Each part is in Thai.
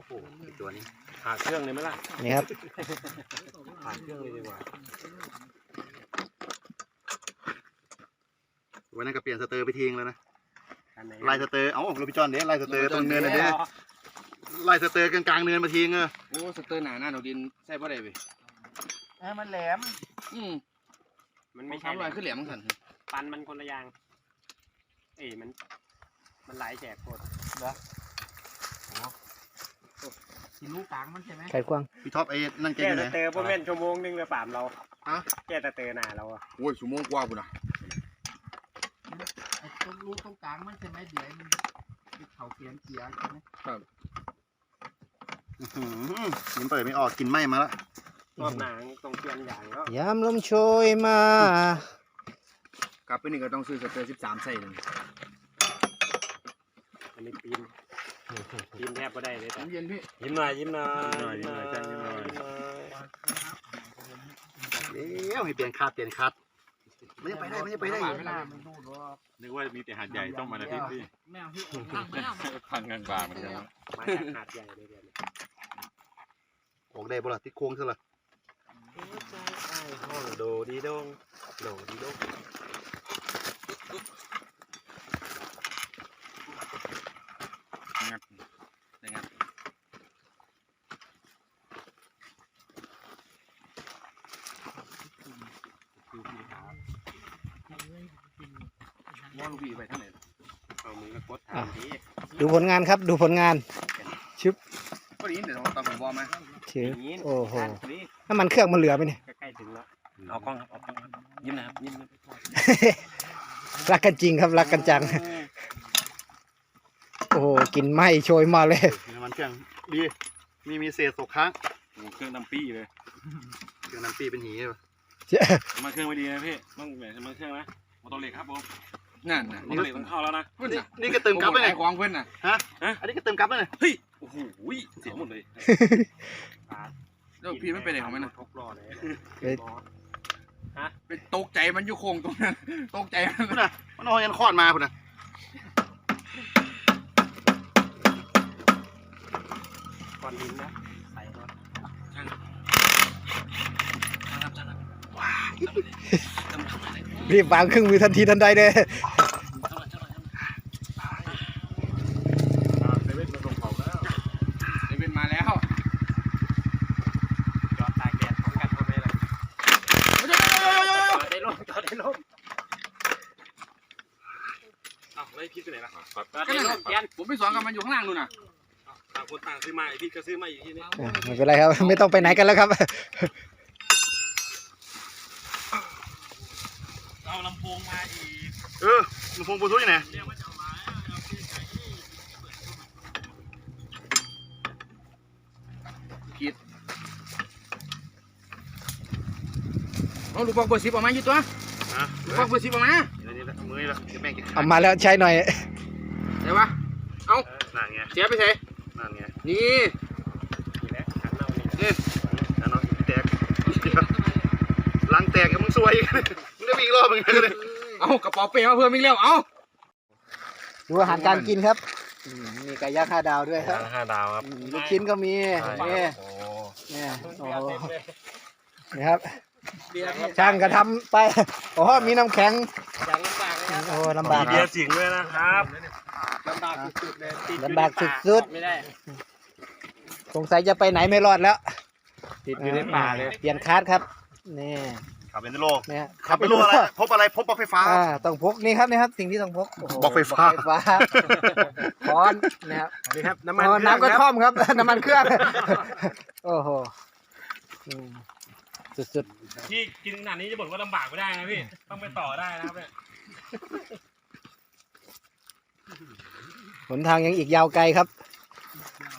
อ้โหอีกตัวนี้ผ่าเครื่องเลยไหมล่ะนี่ครับผ่าเครื่องเลยดีกว่าวันนั้นก็เปลี่ยนสเตอร์ไปทิ้งแล้วนะอันไหนไล่สเตอร์เอ้าเราพี่จอนเด้ไล่สเตอร์ตรงเนินเลยเด้ไล่สเตอร์กลางๆเนินมาทิ้งเออโอ้สเตอร์หนาหน้าดอกดินใส่บ่ได้เว้ยให้มันแหลม อืมมันไม่ไม่ใช่ใช่ลอยขึ้นเหลี่ยมสั่นปันมันคนละอย่าง เอ้ยมัน มันหลายแจกโคตร สีลูกกลางมันใช่ไหมไข่กวางพี่ท็อปไอ้นั่นแกแก้อยู่สไหนเตอร์พวกแม่นชั่วโมงนึงเลยป่ามเราฮะ แก้สเตอร์หน้าเราอะโอ้ยชั่วโมงกว่าพุ่นน่ะไอ้ตรงลูกตรงกลางมันใช่ไหมเดี๋ยวมันเขาเขียนเสียใช่ไหมอื้อหือยังเปิดไม่ออกกินไหม้มาละรอบหนังตรงเปลี่ยนอย่างแล้วยามลมโชยมา กลับไปนี่ก็ต้องซื้อสเตอร์13ใส่หนึงอันนี้ปีน ปีนแทบไม่ได้เลยแต่น้ำเย็นพี่ยิ้มหน่อยยิ้มหน่อยยิ้มหน่อยยิ้มหน่อยยิ้มหน่อยเดี๋ยวให้เปลี่ยนคัดเปลี่ยนคัดไม่ยังไปได้ไม่ยังไปได้อยู่เวลามันดูดว่านึกว่ามีแต่หาดใหญ่ต้องมาอาทิตย์พี่แมวที่ตั้งแมวพังกลางบางเหมือนกันมาจากหาดใหญ่เลยเดี๋ยวนี้ออกได้บ่ล่ะที่โค้งซะละห้องโดดีดงโดดีดงงัดได้งัด ว่าลูกพี่ไปทางไหนล่ะเอามือกดทางดีดูผลงานครับ ดูผลงานก็ได้ยินแต่ตอนผมบอกมาชื่ออย่างนี้โอ้โหนี่น้ำมันเครื่องมันเหลือไหมเนี่ยใกล้ๆถึงแล้วเอากล้องครับเอากล้องครับยิ้มนะครับยิ้มนะรักกันจริงครับรักกันจัง โอ้โหกลินไหม้โชยมาเลยน้ำมันเครื่องดีมีมีเศษตกค้างโอ้เครื่องน้ำปี้เลยเครื่องน้ำปีเป็นหีเลยมาเครื่องไม่ดีนะพี่ต้องแหมมาเครื่องนะมอเตอร์เหล็กครับผม นั่นน่ะมอเตอร์เหล็กต้องเข้าแล้วนะเพิ่นน่ะนี่ก็เติมกลับไปไอ้เลยของเพิ่นน่ะอันนี้ก็เติมกลับไปเลยเฮ้ยโอ้โหเสียหมดเลยแล้วพี่ไม่ไปไหนของมันน่ะทบรอเลยเฮ้ย ไปตกใจมันอยู่โค้งตรงนั้นตกใจมันพุ่นน่ะมันเอายันคลอดมาพุ่นน่ะก่อนลิ้นนะใส่รถรีบวา งเครื่องมือทันทีทันใดเลยเซเว่นมาส่งของแล้วเซเว่นมาแล้ว จอดตากแดดพร้อมกันหมดเลยล่ะจอดได้ร่มจอดได้ร่มอ้าวแล้วไอ้พี่ไปไหนล่ะจอดได้ร่มเปลี่ยนผมไปสอนกับมันอยู่ข้างล่างนู่นน่ะต่างคนต่างซื้อมาไอ้พี่ก็ซื้อมาอีกทีนี้อะไม่เป็นไรครับ ไม่ต้องไปไหนกันแล้วครับ เอาลำโพงมาอีก เอ อมันพงปูทุกยังไงเรียกว่าจะเอามาเอาพี่ใช้ที่เอาลูกปอกเบอร์สิบออกมาอยู่ตัวฮะลูกปอกเบอร์สิบออกมานี่นี่ละมือนี่ละเดี๋ยวแม่งจะขาเอาดมาแล้วใช้หน่อยเดี๋ยววะนั่นไงเสียไปใส่นั่นไงนี่นี่แหละขันเอานี่นั่นน้องแตกลังแตกกับมึงซวยอีกมึงได้มีอีกรอบมึงเลย เอากระเป๋าเป้มาเพิ่มอีกแล้ว เอาดูอาหารการกินครับอืมมีไก่ย่างห้าดาวด้วยครับห้าดาวครับอืมลูกชิ้นก็มีนี่โอ้นี่โอ้เต็มเลยนี่ครับ เบียร์เนี่ยช่างก็ทำไปโอ้มีน้ำแข็งจังลำบากเลยครับโอ้ลำบาก มีเบียร์สิงห์ด้วยนะครับลำบากสุดๆเลยติดอยู่ลำบากในป่สุดๆไม่ได้สงสัยจะไปไหนไม่รอดแล้ว ติดอยู่ในป่าเลย เปลี่ยนคาร์ดครับ นี่ ขับเป็นโลกเนี่ยขับเป็นโลกอะไรพบอะไรพบปลั๊กไฟฟ้า อ่าต้องพกนี่ครับนี่ครับสิ่งที่ต้องพกโโหบอกไฟฟ้า บอกไฟฟ้าค้อนนะครับนี่ครับน้ำมันอ๋อน้ำกระท่อมครับ น้ำมันเครื่องโอ้โหอืมสุดพี่กินขนาดนี้จะบ่นว่าลำบากไม่ได้นะพี่ ต้องไปต่อได้นะครับเนี่ยๆหนทางยังอีกยาวไกลครับ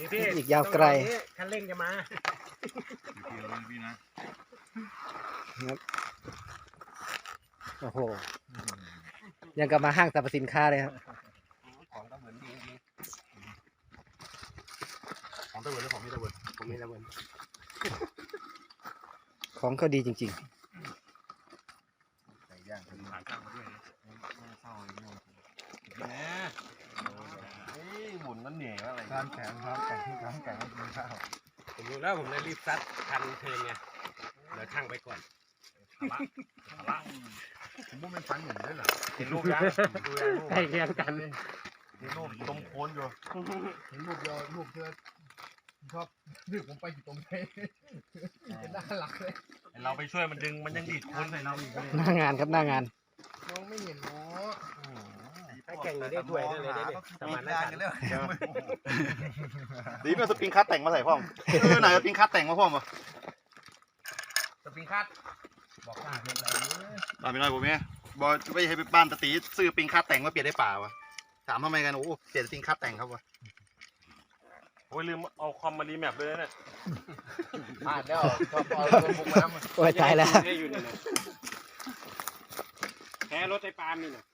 นี่พี่อีกยาวไกลตรงนี้คันเร่งจะมา พี่นะโอ้โหยังกับมาห้างสรรพสินค้าเลยครับของก็เหมือนดีดีของตะเวนหรือของไม่ตะเวนผมมีระเบิดของเขาดีจริงไก่ย่างหาจ้างมาด้วยแหมนี่หมุนมันเหนื่อยว่าอะไรการแข่งครับแข่งที่การแข่งกินข้าวผมรู้แล้วผมเลยรีบซัดทันเทิร์นไงเดี๋ยวช่างไปก่อน ผมว่ามันฟันหนึ่งด้วยเหรอเห็นรูปยังดูยังรูปใกล้เคียงกันเห็นรูปตมโคนอยู่เห็นรูปเดียวรูปเธอชอบนึกผมไปอยู่ตรงไหนเป็นหน้าหลักเลยเราไปช่วยมันดึงมันยังดีดโคนใส่เราอีกเลยหน้างานครับหน้างานมองไม่เห็นเนาะถ้าแข่งได้ถ้วยได้เลยได้เลยสมานฉันท์ดีไม่สปริงคัตแต่งมาใส่พ่อมเออไหนสปริงคัตแต่งมาพ่อมอะ สปริงคัทบอกว่าเป็นอะไรเนี่ยตามไปหน่อยผมเนี่ยบอไปให้ไปบ้านตะตีซื้อสปริงคัตแต่งมาเปลี่ยนได้ป่าวะถามทำไมกันโอ้เปลี่ยนสปริงคัตแต่งครับวะโอ้ยลืมเอาคอมมารีแมปด้วยนะเนี่ยผ่านแล้วชอบเอาตัวบุกน้ำโอ้ยตายแล้ว ได้อยู่นี่นะแพ้รถไอ้ปาล์มนี่นะ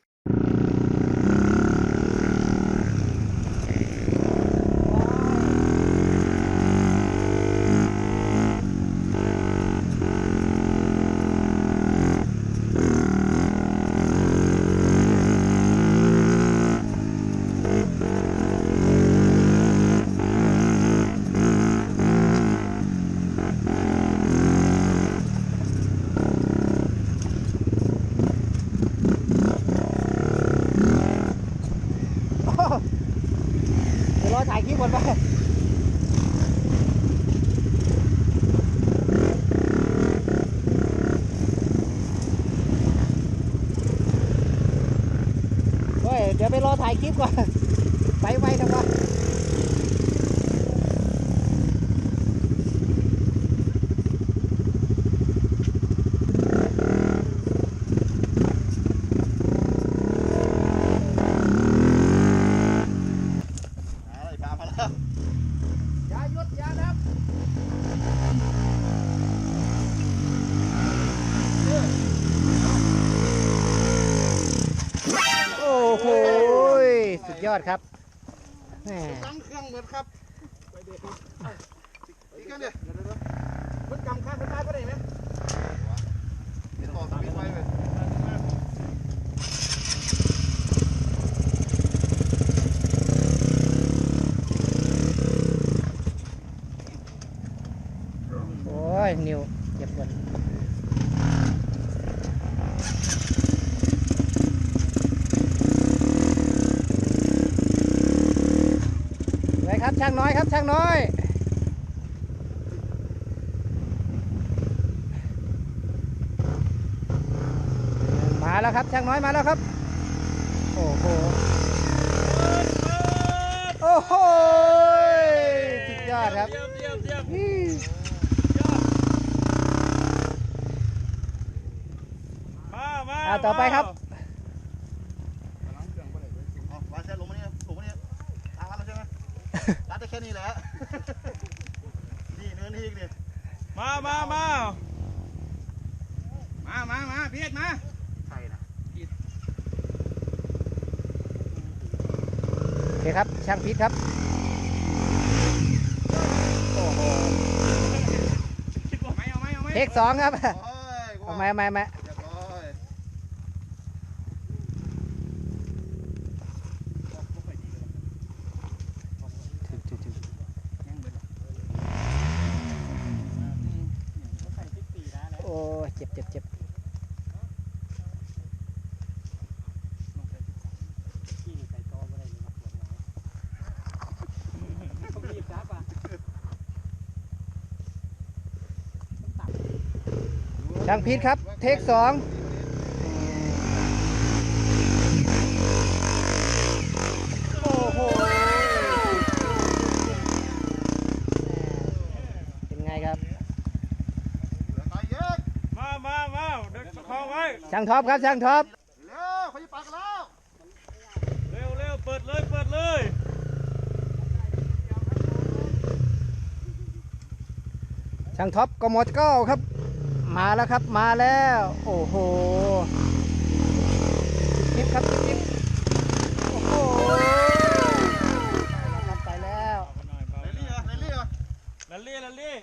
เดี๋ยวรอถ่ายคลิปก่อนไปเฮ้ย เดี๋ ยวไปรอถ่ายคลิปก่อน ไปไวทำไม อะไรพามาแล้ว อย่าหยุดอย่าดับ โอ้โหสุดย อดครับแหม่ตั้งเครื่องเหมือนครับไปเดี๋ยวอีกกันเดี๋ยวมันกำข้างข้างก็ได้ไหมเดี๋ยวต่อสวิตช์ไว้เลยโอ้ยนิวเจ็บปวดไว้ครับ ช่างน้อยครับ ช่างน้อย มา แล้วครับช่างน้อยมาแล้วครับ โอ้โหโอ้โหสุดยอดครับอืมมามาอ่าต่อไปครับอ๋อวางแช่ลงมานี่ถูกมานี่ทางรัดแล้วใช่ไหมรัดได้แค่นี้แหละนี่เนื้อนี่อีกดิมามามามามามาเพียรมา ใช่นะ โอ เคครับ ช่างพิษครับ โอ้โหเอาไหมเอาไหมเอาไหมเทคสองครับโอ้ยเอาไหมาเอาไหมาเอาไหมาเรียบร้อยใส่สิบสี่นะแล้วโอ้ยเจ็บเจ็บเจ็บ ขี้ใส่โต๊ะไม่ได้เลยครับผมรีบครับอะ ช่างพิษครับ เทคสองโอ้โห เป็นไงครับเหลือตายเยอะมามามาเด็กประคองไว้ ช่างท็อปครับ ช่างท็อป เร็วเขาจะปากกันแล้ว เร็วเร็วเปิดเลย เปิดเลย ช่างท็อปก็หมดเก้าครับ มาแล้วครับมาแล้ว โอ้โหจิ๊บครับจิ๊บโอ้โหไปแล้วเรลลี่เหรอเลลี่เหรอลันลี่ลันลี่เ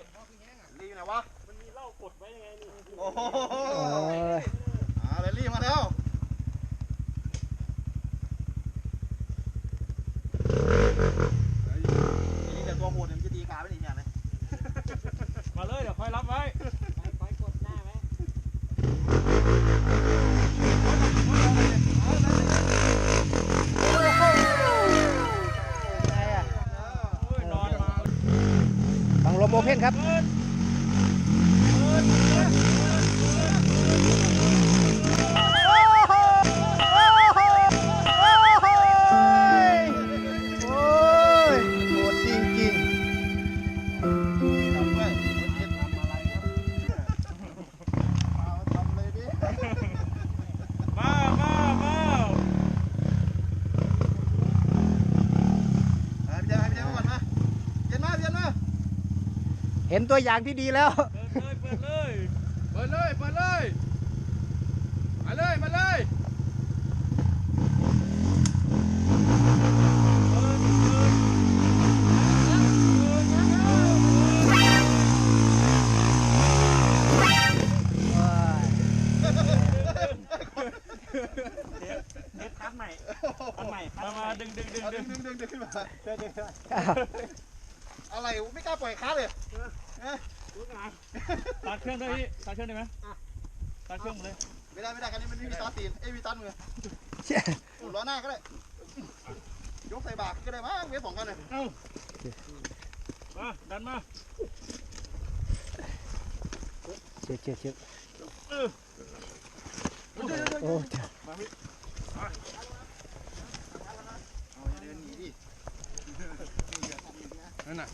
รลลี่อยู่ไหนวะมันมีเหล้ากดไว้ยังไงนี่โอ้โหอ่าเรลลี่มาแล้ว นี่แต่ตัวโหดเนี่ยมันจะตีกาไม่ดีอย่างไร มาเลยเดี๋ยวคอยรับไว้ ลองลมโอเพ่น ครับ ตัวอย่างที่ดีแล้ว เปิดเลย เปิดเลย เปิดเลยเปิดเลยมาเลย มาเลย เด็ดคัดใหม่คัดใหม่คัมาดใหมาม่ดึงดึงดึงเอาดึดึงงดึงดึงดึงขึ้นมา อะไร ไม่กล้าปล่อยค้าเลย ตัดเครื่องได้พี่ตัดเครื่องได้ไหมตัดเครื่องหมดเลยไม่ได้ไม่ได้คันนี้มันไม่มีตาตีนเอ้ยมีตันมือหมุนล้อหน้าก็ได้ยกใส่บากก็ได้มั้งเวฟสองกันเลยมาดันมาเช็ดเช็ดเช็ดเดี๋ยวเดี๋ยวเดี๋ยวโอ้เดี๋ยวเอาอย่าเดินหนีดินั่นน่ะ